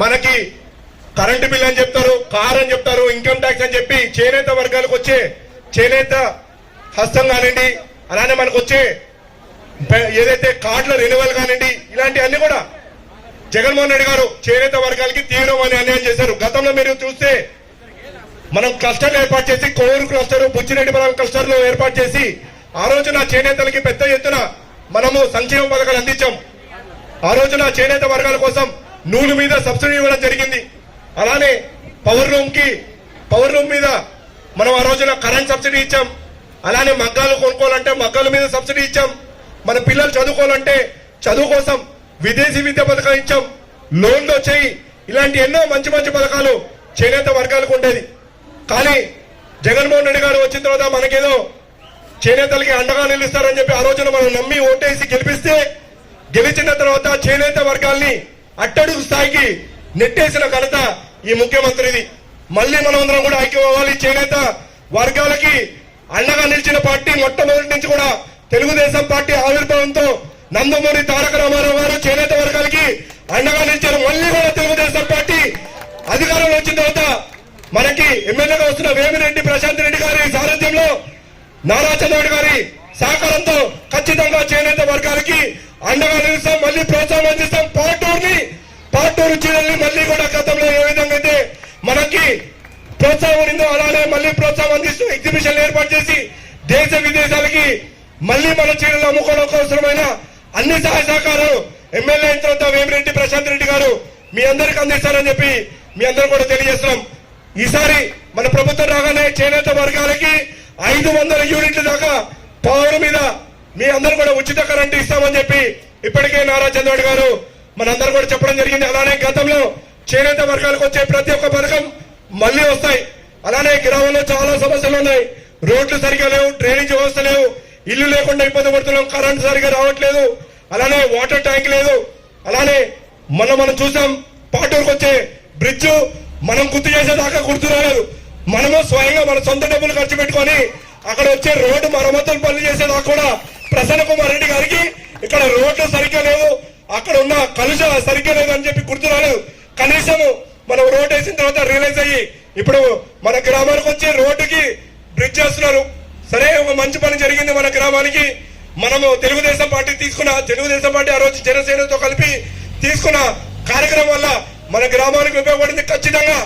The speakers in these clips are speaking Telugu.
మనకి కరెంటు బిల్ అని చెప్తారు కార్ అని చెప్తారు ఇన్కమ్ ట్యాక్స్ అని చెప్పి చేనేత వర్గాలకు వచ్చే చేనేత హస్తం కానివ్వండి అలానే మనకు వచ్చే ఏదైతే కార్డుల రెన్యువల్ కానివ్వండి ఇలాంటివన్నీ కూడా జగన్మోహన్ రెడ్డి గారు చేనేత వర్గాలకి తీవ్రమైన అన్యాయం చేశారు. గతంలో మీరు చూస్తే మనం క్లస్టర్ ఏర్పాటు చేసి కోవూరు క్లస్టర్ బుచ్చిరెడ్డిపురం క్లస్టర్ ఏర్పాటు చేసి ఆ రోజున చేనేతలకి పెద్ద ఎత్తున మనము సంక్షేమ పథకాలు అందించాం. ఆ రోజున చేనేత వర్గాల కోసం నూనె మీద సబ్సిడీ ఇవ్వడం జరిగింది. అలానే పవర్ రూమ్కి పవర్ రూమ్ మీద మనం ఆ రోజున కరెంట్ సబ్సిడీ ఇచ్చాం. అలానే మగ్గాలు కొనుక్కోవాలంటే మగ్గాల మీద సబ్సిడీ ఇచ్చాం. మన పిల్లలు చదువుకోవాలంటే చదువు కోసం విదేశీ విద్య పథకం ఇచ్చాం. లోన్లు వచ్చాయి ఇలాంటి ఎన్నో మంచి మంచి పథకాలు చేనేత వర్గాలకు ఉండేది. కానీ జగన్మోహన్ రెడ్డి గారు వచ్చిన తర్వాత మనకేదో చేనేతలకి అండగా నిలుస్తారని చెప్పి ఆ రోజున మనం నమ్మి ఓటేసి గెలిపిస్తే గెలిచిన తర్వాత చేనేత వర్గాల్ని అట్టడుగు స్థాయికి నెట్టేసిన ఘనత ఈ ముఖ్యమంత్రిది. మళ్ళీ మనమందరం కూడా ఐక్యం అవ్వాలి చేనేత వర్గాలకి అండగా నిలిచిన పార్టీ మొట్టమొదటి నుంచి కూడా తెలుగుదేశం పార్టీ ఆవిర్భావంతో నందమూరి తారక రామారావు గారు చేనేత వర్గాలకి అండగా నిలిచారు. మళ్ళీ కూడా తెలుగుదేశం పార్టీ అధికారంలో వచ్చిన తర్వాత మనకి ఎమ్మెల్యేగా వస్తున్న వేమిరెడ్డి ప్రశాంత్ రెడ్డి గారి సారథ్యంలో నారా చంద్రబాబు గారి సహకారంతో ఖచ్చితంగా చేనేత వర్గాలకి అండగా నిలుస్తాం. మళ్ళీ ప్రోత్సాహం అందిస్తాం పాటూరుని పాటూరు చీరల్ని మళ్ళీ కూడా గతంలో ఏ విధంగా అయితే మనకి ప్రోత్సాహం ఉండిందో అలానే మళ్ళీ ప్రోత్సాహం అందిస్తూ ఎగ్జిబిషన్ ఏర్పాటు చేసి దేశ విదేశాలకి మళ్ళీ మన చీరలు అమ్ముకోవడం అవసరమైన అన్ని సహాయ సహకారాలు ఎమ్మెల్యే అయిన తర్వాత వేమిరెడ్డి ప్రశాంత్ రెడ్డి గారు మీ అందరికి అందిస్తారని చెప్పి మీ అందరూ కూడా తెలియజేస్తున్నాం. ఈసారి మన ప్రభుత్వం రాగానే చేనేత వర్గాలకి ఐదు వందల యూనిట్ల దాకా పవర్ మీద మీ అందరూ కూడా ఉచిత కరెంట్ ఇస్తామని చెప్పి ఇప్పటికే నారా చంద్రబాబు గారు మనందరూ కూడా చెప్పడం జరిగింది. అలానే గతంలో చేనేత వర్గాలకు వచ్చే ప్రతి ఒక్క పథకం మళ్ళీ వస్తాయి. అలానే గ్రామంలో చాలా సమస్యలు ఉన్నాయి. రోడ్లు సరిగా లేవు డ్రైనేజ్ వ్యవస్థ లేవు. ఇల్లు లేకుండా ఇబ్బంది పడుతున్నాం కరెంట్ సరిగా రావట్లేదు. అలానే వాటర్ ట్యాంక్ లేదు. అలానే మొన్న మనం చూసాం పాటూరుకు వచ్చే బ్రిడ్జ్ మనం గుర్తు చేసేదాకా గుర్తు రాలేదు. మనము స్వయంగా మన సొంత డబ్బులు ఖర్చు పెట్టుకొని అక్కడ వచ్చే రోడ్డు మరమ్మతులు పనులు చేసేదాకా కూడా ప్రసన్న కుమార్ రెడ్డి గారికి ఇక్కడ రోడ్లు సరిగ్గా లేవు. అక్కడ ఉన్న కలుష సరిగ్గా లేదు అని చెప్పి గుర్తు రాలేదు. కనీసం మనం రోడ్ వేసిన తర్వాత రియలైజ్ అయ్యి ఇప్పుడు మన గ్రామానికి వచ్చే రోడ్డుకి బ్రిడ్జ్ చేస్తున్నారు. సరే ఒక మంచి పని జరిగింది మన గ్రామానికి. మనము తెలుగుదేశం పార్టీ తీసుకున్న తెలుగుదేశం పార్టీ ఆ రోజు జనసేనతో కలిపి తీసుకున్న కార్యక్రమం వల్ల మన గ్రామానికి ఉపయోగపడింది ఖచ్చితంగా.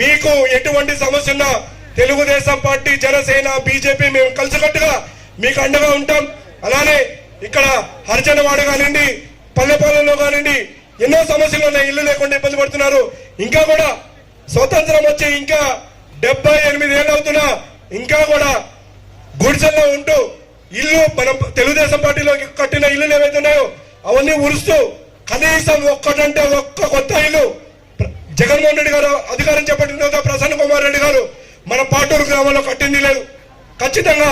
మీకు ఎటువంటి సమస్య ఉన్నా తెలుగుదేశం పార్టీ జనసేన బీజేపీ మేము కలిసికట్టుగా మీకు అండగా ఉంటాం. అలానే ఇక్కడ హరిజనవాడ కానివ్వండి పల్లెపాలెంలో కానివ్వండి ఎన్నో సమస్యలు ఉన్నాయి ఇల్లు లేకుండా ఇబ్బంది పడుతున్నారు. ఇంకా కూడా స్వతంత్రం వచ్చి ఇంకా డెబ్బై ఎనిమిది ఏళ్ళు అవుతున్నా ఇంకా కూడా గుడిసెల్లో ఉంటూ ఇల్లు మనం తెలుగుదేశం పార్టీలో కట్టిన ఇల్లులు ఏవైతే ఉన్నాయో అవన్నీ ఉరుస్తూ కనీసం ఒక్కటంటే ఒక్క కొత్త ఇల్లు జగన్మోహన్ రెడ్డి గారు అధికారం చేపట్టిన తర్వాత ప్రసన్న కుమార్ రెడ్డి గారు మన పాటూరు గ్రామంలో కట్టింది లేదు. ఖచ్చితంగా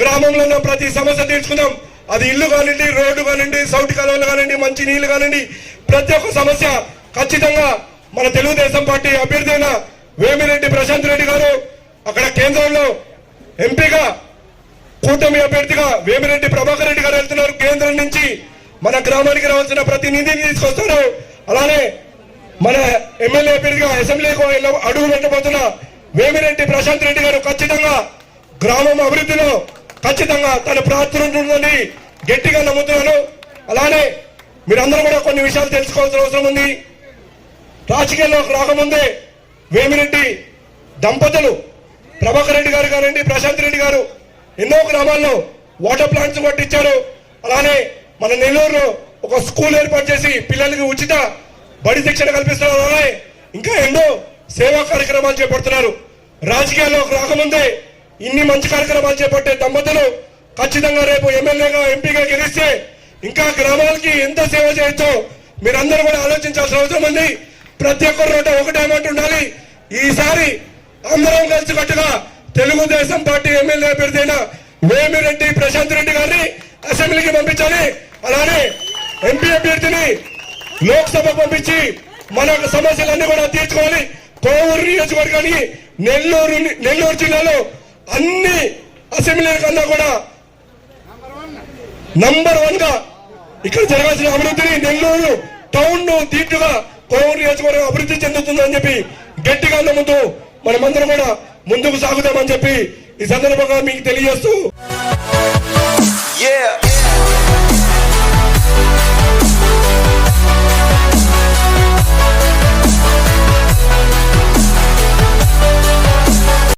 గ్రామంలో ఉన్న ప్రతి సమస్య తీర్చుకుందాం. అది ఇల్లు కానివ్వండి రోడ్డు కానివ్వండి సౌటి కాలువలు కానివ్వండి మంచి నీళ్ళు కానివ్వండి ప్రతి ఒక్క సమస్య ఖచ్చితంగా మన తెలుగుదేశం పార్టీ అభ్యర్థి అయిన వేమిరెడ్డి ప్రశాంత్ రెడ్డి గారు అక్కడ కేంద్రంలో ఎంపీగా కూటమి అభ్యర్థిగా వేమిరెడ్డి ప్రభాకర్ రెడ్డి గారు వెళ్తున్నారు. కేంద్రం నుంచి మన గ్రామానికి రావాల్సిన ప్రతినిధిని తీసుకొస్తారు. అలానే మన ఎమ్మెల్యే అభ్యర్థిగా అసెంబ్లీకి అడుగు పెట్టబోతున్న వేమిరెడ్డి ప్రశాంత్ రెడ్డి గారు ఖచ్చితంగా గ్రామం అభివృద్ధిలో ఖచ్చితంగా తన ప్రార్థన గట్టిగా నమ్ముతున్నాను. అలానే మీరందరూ కూడా కొన్ని విషయాలు తెలుసుకోవాల్సిన అవసరం ఉంది. రాజకీయాల్లోకి రాకముందే వేమిరెడ్డి దంపతులు ప్రభాకర్ రెడ్డి గారు కానివ్వండి ప్రశాంత్ రెడ్డి గారు ఎన్నో గ్రామాల్లో వాటర్ ప్లాంట్స్ పట్టించారు అలానే మన నెల్లూరులో ఒక స్కూల్ ఏర్పాటు చేసి పిల్లలకి ఉచిత బడి శిక్షణ కల్పిస్తున్నారు. అలానే ఇంకా ఎన్నో సేవా కార్యక్రమాలు చేపడుతున్నారు. రాజకీయాల్లోకి రాకముందే ఇన్ని మంచి కార్యక్రమాలు చేపట్టే దంపతులు ఖచ్చితంగా రేపు ఎమ్మెల్యేగా ఎంపీగా గెలిస్తే ఇంకా గ్రామాలకి ఎంత సేవ చేయొచ్చో మీరందరూ కూడా ఆలోచించాల్సిన అవసరం ఉంది. ప్రతి ఒక్కరు నోట ఒకటే అమౌంట్ ఉండాలి. ఈసారి అందరం కలిసి కట్టుగా తెలుగుదేశం పార్టీ ఎమ్మెల్యే అభ్యర్థైన వేమిరెడ్డి ప్రశాంత్ రెడ్డి గారిని అసెంబ్లీకి పంపించాలి. అలానే ఎంపీ అభ్యర్థిని లోక్సభ పంపించి మన సమస్యలన్నీ కూడా తీర్చుకోవాలి. కోవూరు నియోజకవర్గానికి నెల్లూరు నెల్లూరు జిల్లాలో అన్ని అసెంబ్లీల కన్నా కూడా నంబర్ వన్గా ఇక్కడ జరగాల్సిన అభివృద్ధిని నెల్లూరు టౌన్ను దీటుగా కోవూరు నియోజకవర్గం అభివృద్ధి చెందుతుందని చెప్పి గట్టిగా నమ్ముతూ మనమందరం కూడా ముందుకు సాగుదామని చెప్పి ఈ సందర్భంగా మీకు తెలియజేస్తూ